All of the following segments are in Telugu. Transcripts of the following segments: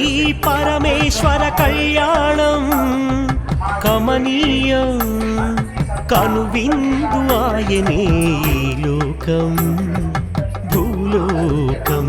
శ్రీ పరమేశ్వర కళ్యాణం కమనీయం కనువిందు ఆయనే లోకం భూలోకం.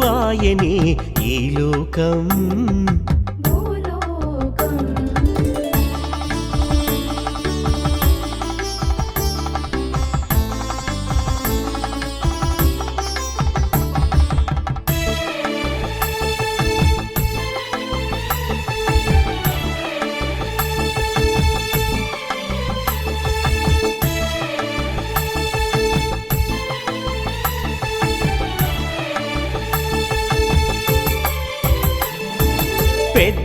ఆయనే ఈ లోకం.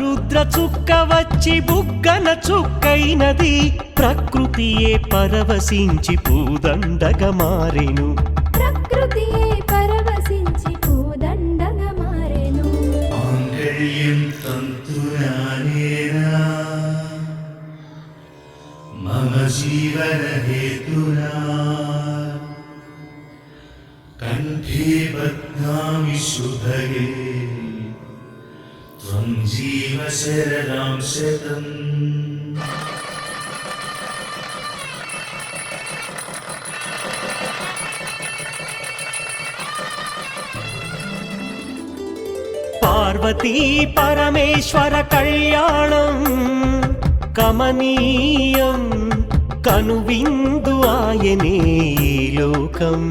రుద్ర చుక్క వచ్చి బుగ్గల చుక్కైనది. ప్రకృతియే పరవశించి పూదండగ మారెను. ప్రకృతియే పరవశించి పూదండగ మారెను. మమ జీవన హేతునా? కంఠే బద్నామి శుభగే शिवशरणं शतम् பார்வதி பரமேஸ்வர கல்யாணம் கமனீயம் கனுவிந்து ஆயனே லோகம்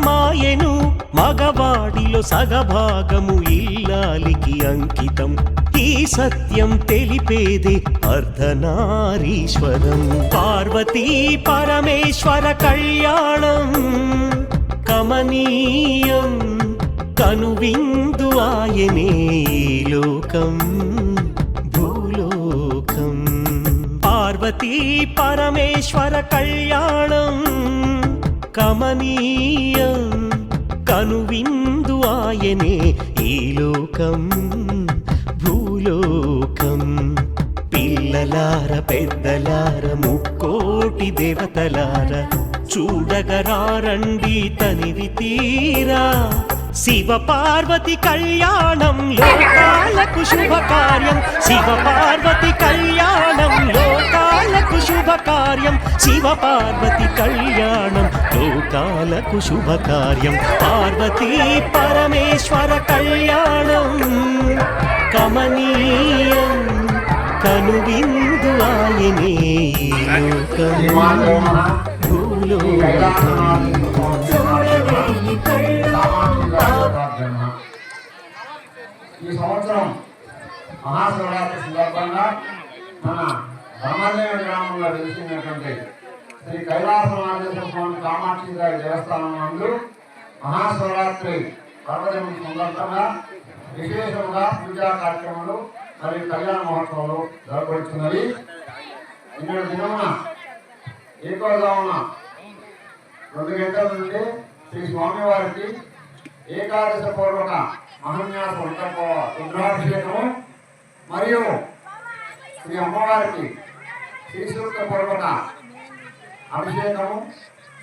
మగవాడిలో సగభాగము ఇల్లాలికి అంకితం. ఈ సత్యం తెలిపేదే అర్ధనారీశ్వరం. పార్వతీ పరమేశ్వర కళ్యాణం కమనీయం. కనువిందు ఆయనే లోకం భూలోకం. పార్వతీ పరమేశ్వర కళ్యాణం కమనీయం. కనువిందు ఆయనే ఈ లోకం భూలోకం. పిల్లలార పెద్దలార ముక్కోటి దేవతలార చూడగరారండి తనివి తీరా. శివ పార్వతి కళ్యాణం లోకాలకు శుభకార్యం శివ పార్వతి కళ్యాణం లోకాలకు శుభకార్యం. శివ పార్వతి కళ్యాణం లోకాలకు శుభకార్యం. పార్వతీ పరమేశ్వర కళ్యాణం. కమనీయం కనువిందు ఆయనే లోకం ఈ సంవత్సరం మహాశివరాత్రి సందర్భంగా మన బ్రహ్మదేవ గ్రామంలో వెలిసినటువంటి శ్రీ కైలాసనాథేశ్వర స్వామి కామాక్షి గారి దేవస్థానం నందు మహాశివరాత్రి పర్వదినం సందర్భంగా విశేషంగా పూజా కార్యక్రమాలు మరియు కళ్యాణ మహోత్సవాలు జరపడుతున్నవి నిన్నటి దినమున ఏకోదామున రెండు గంటల నుండి శ్రీ స్వామివారికి ఏకాదశ పూర్వక మహన్యాస రుద్రాభిషేకము మరియు శ్రీ అమ్మవారికి శ్రీసూక్త అభిషేకము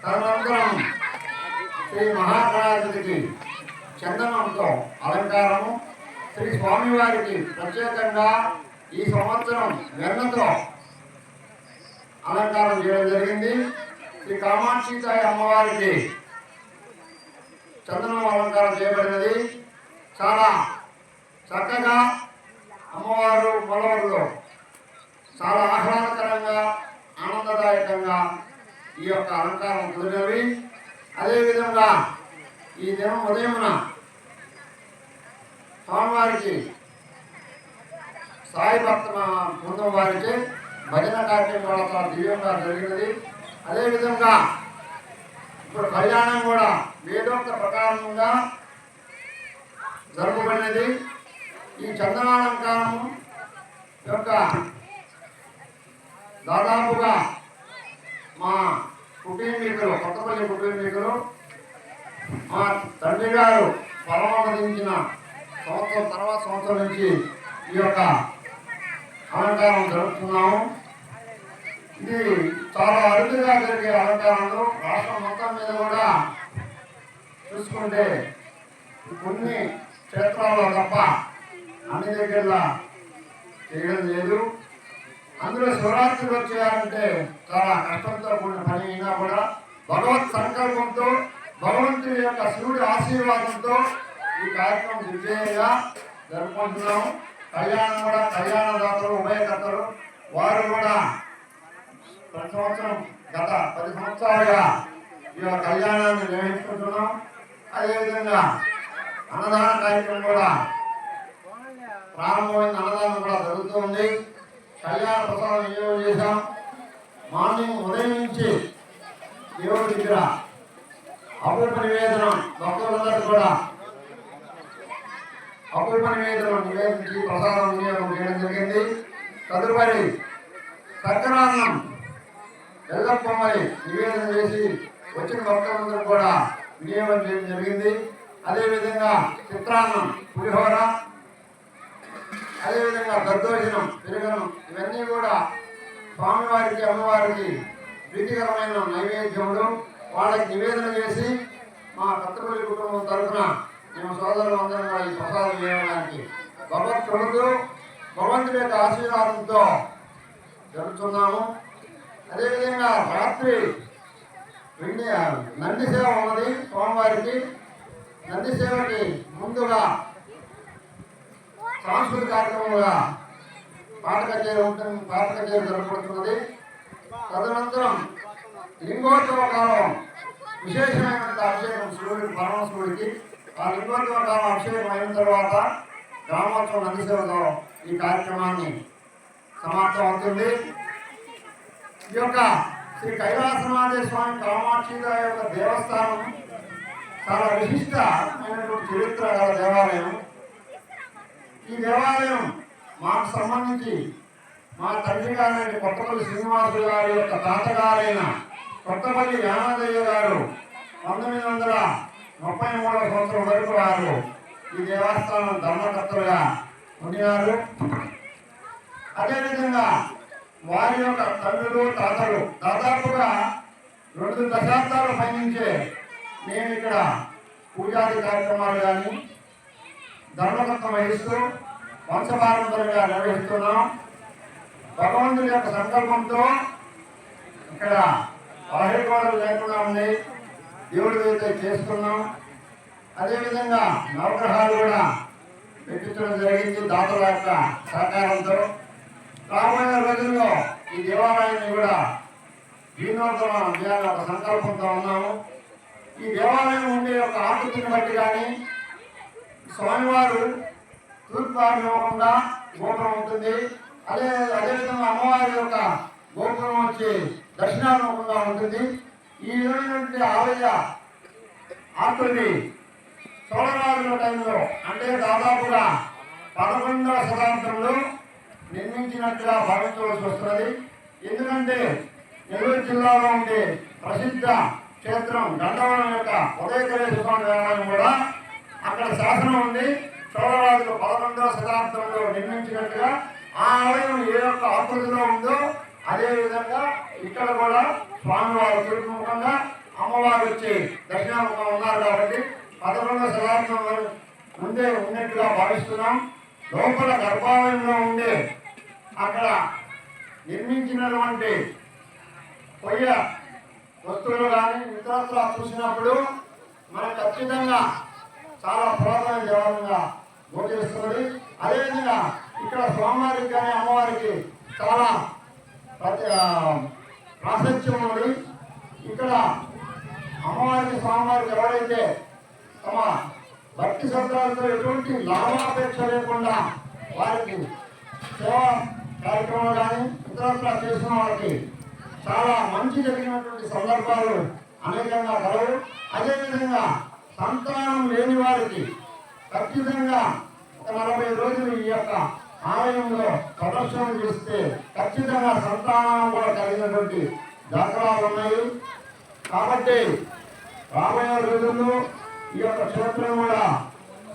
తదనంతరం శ్రీ మహాగణాధిపతికి చందనంతో అలంకారము. శ్రీ స్వామివారికి ప్రత్యేకంగా ఈ సంవత్సరం వెన్నతో అలంకారం చేయడం జరిగింది. శ్రీ కామాక్షితాయి అమ్మవారికి చందనం అలంకారం చేయబడినది. చాలా చక్కగా అమ్మవారు మొలవరులో చాలా ఆహ్లాదకరంగా ఆనందదాయకంగా ఈ యొక్క అలంకారం కుదిరినవి అదేవిధంగా ఈ దినం ఉదయమున స్వామివారికి సాయి భక్త బృందం వారికి భజన కార్యక్రమం కూడా చాలా దివ్యంగా జరిగినది. అదేవిధంగా ఇప్పుడు కళ్యాణం కూడా వేదోక్త ప్రకారంగా జరపబడినది. ఈ చందనాలంకారం యొక్క దాదాపుగా మా కుటుంబీకులు కొత్తపల్లి కుటుంబీకులు మా తండ్రి గారు పరమపదించిన సంవత్సరం తర్వాత సంవత్సరం నుంచి ఈ యొక్క అలంకారం జరుపుతున్నాము. ఇది చాలా అరుదుగా జరిగే అలంకారాలు రాష్ట్రం మొత్తం మీద కూడా చూసుకుంటే కొన్ని క్షేత్రాల్లో తప్ప అన్ని దగ్గర చేయడం లేదు. అందులో శివరాత్రి వచ్చేయాలంటే చాలా కష్టంతో కూడిన పని అయినా కూడా భగవత్ సంకల్పంతో భగవంతుడి యొక్క శివుడి ఆశీర్వాదంతో ఈ కార్యక్రమం విజయంగా జరుపుకుంటున్నాము కళ్యాణం కూడా కళ్యాణదాతలు ఉభయకర్తలు వారు కూడా ప్రతి సంవత్సరం గత పది సంవత్సరాలుగా ఈ యొక్క కళ్యాణాన్ని నిర్వహించుకుంటున్నాం. అదేవిధంగా అన్నదాన కార్యక్రమం కూడా ప్రారంభమైన అన్నదానం కూడా జరుగుతూ ఉంది. కళ్యాణ ప్రసాదం వినియోగం చేశాం. మార్నింగ్ ఉదయం నుంచి దేవుడి దగ్గర అపూర్వ నివేదన భక్తులందరూ కూడా అపూర్వ నివేదన నివేదించి ప్రసాదం వినియోగం చేయడం జరిగింది. తదుపరి సత్యనారాయణం ఎల్లప్పమ్మని నివేదన చేసి వచ్చిన భక్తులందరూ కూడా వినియోగం చేయడం జరిగింది. అదేవిధంగా చిత్రాన్నం పులిహోర అదేవిధంగా దద్దోజనం పెరుగనం ఇవన్నీ కూడా స్వామివారికి అమ్మవారికి ప్రీతికరమైన నైవేద్యములు. వాళ్ళకి నివేదన చేసి మా కత్తపల్లి కుటుంబం తరఫున మేము సోదరులు అందరం ఈ ప్రసాదం చేయడానికి భగవత్ ప్రభుత్వ భగవంతుడి యొక్క ఆశీర్వాదంతో జరుగుతున్నాము అదేవిధంగా రాత్రి వెండి నంది సేవ ఉన్నది స్వామివారికి. నంది సేవకి ముందుగా సాంస్కృతిక కార్యక్రమంగా పాట కచేరీ ఉంటుంది పాట కచేరీ జరగబడుతున్నది తదనంతరం లింగోత్సవ కాలం విశేషమైనంత అభిషేకం శివుడికి పరమశివుడికి ఆ లింగోత్సవ కాలం అభిషేకం అయిన తర్వాత గ్రామోత్సవం నందిసేవతో ఈ కార్యక్రమాన్ని సమాప్తం అవుతుంది. ఈ యొక్క శ్రీ కైలాసనాథ స్వామి కామాక్షిద యొక్క దేవస్థానం చాలా విశిష్టమైనటువంటి చరిత్ర గల దేవాలయం. ఈ దేవాలయం మాకు సంబంధించి మా తండ్రి గారైన కొత్తపల్లి శ్రీనివాసులు గారి యొక్క తాతగారైన కొత్తపల్లి యానాదయ్య గారు పంతొమ్మిది వందల ముప్పై మూడవ సంవత్సరం వరకు వారు ఈ దేవస్థానం ధర్మకర్తలుగా ఉన్నారు. అదేవిధంగా వారి యొక్క తండ్రులు తాతలు దాదాపుగా రెండు దశాబ్దాలు పయనించే మేము ఇక్కడ పూజాది కార్యక్రమాలు కానీ ధర్మకర్త వహిస్తూ వంశపారంపరంగా నిర్వహిస్తున్నాం. భగవంతుడి యొక్క సంకల్పంతో ఇక్కడ పదహైదు లేకుండా ఉంది దేవుడి అయితే చేసుకున్నాం. అదేవిధంగా నవగ్రహాలు కూడా పెట్టించడం జరిగింది దాతల యొక్క సహకారంతో. రాబోయే రోజుల్లో ఈ దేవాలయాన్ని కూడా జీర్ణోత్తరం చేయాలని ఒక సంకల్పంతో ఉన్నాము. ఈ దేవాలయం ఉండే ఒక ఆకృతిని బట్టి కానీ స్వామివారు తూర్పు ఇవ్వకుండా గోపురం ఉంటుంది. అదే అదేవిధంగా అమ్మవారి యొక్క గోపురం వచ్చి దక్షిణాభిముఖంగా ఉంటుంది. ఈ విధమైనటువంటి ఆలయ ఆకృతి చోళరాజుల టైంలో అంటే దాదాపుగా పదకొండవ శతాబ్దంలో నిర్మించినట్టుగా భావించవలసి వస్తుంది ఎందుకంటే నెల్లూరు జిల్లాలో ఉండే ప్రసిద్ధ క్షేత్రం గండవరం యొక్క ఉదయకరేశ్వర స్వామి దేవాలయం కూడా అక్కడ శాసనం ఉంది. చోళరాజులు పదకొండవ శతాబ్దంలో నిర్మించినట్టుగా ఆ ఆలయం ఏ యొక్క ఆకృతిలో ఉందో అదే విధంగా ఇక్కడ కూడా స్వామివారు తిరుగుముఖంగా అమ్మవారు వచ్చి దక్షిణాముఖం ఉన్నారు కాబట్టి పదకొండవ శతాబ్దం ముందే ఉన్నట్టుగా భావిస్తున్నాం. లోపల గర్భాలయంలో ఉండే అక్కడ నిర్మించినటువంటి పొయ్య వస్తువులు కానీ ఇతరత్ర చూసినప్పుడు మనం ఖచ్చితంగా చాలా పురాతన దేవాలయంగా గోచరిస్తున్నది. అదేవిధంగా ఇక్కడ స్వామివారికి కానీ అమ్మవారికి చాలా ప్రతి ఆ, ప్రాశస్త్యం ఉన్నది. ఇక్కడ అమ్మవారికి స్వామివారికి ఎవరైతే తమ భక్తి శ్రద్ధలతో ఎటువంటి లాభాపేక్ష లేకుండా వారికి సేవా కార్యక్రమాలు కానీ ఇతరత్ర చేసిన వారికి చాలా మంచి జరిగినటువంటి సందర్భాలు అనేకంగా కలవు. అదేవిధంగా సంతానం లేని వారికి ఖచ్చితంగా ఒక నలభై రోజులు ఈ యొక్క ఆలయంలో ప్రదర్శన చేస్తే ఖచ్చితంగా సంతానం కూడా కలిగినటువంటి దాఖలాలు ఉన్నాయి. కాబట్టి రాబోయే రోజుల్లో ఈ యొక్క క్షేత్రం కూడా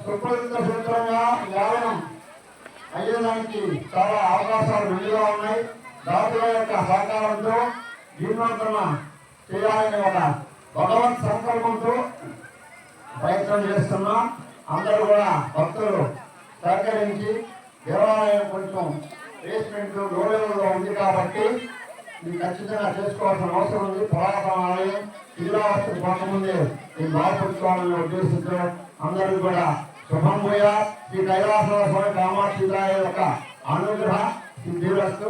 సుప్రసిద్ధ క్షేత్రంగా ఈ ఆలయం అయ్యేదానికి చాలా అవకాశాలు విడిగా ఉన్నాయి. దాతల యొక్క సహకారంతో జీవనోత్తరణ చేయాలనే ఒక భగవత్ సంకల్పంతో ప్రయత్నం చేస్తున్నాం. అందరూ కూడా భక్తులు సహకరించి దేవాలయం కొంచెం బేస్మెంట్లో లెవెల్లో ఉంది కాబట్టి ఇది ఖచ్చితంగా చేసుకోవాల్సిన అవసరం ఉంది. పురాతన ఆలయం శిథిలావస్థ పోకముందే ఈ బాగుపరుచుకోవాలనే ఉద్దేశంతో అందరూ కూడా శుభం పోయ శ్రీ కైలాస స్వామి కామాక్షిరాయ యొక్క అనుగ్రహ సిద్ధిరస్తు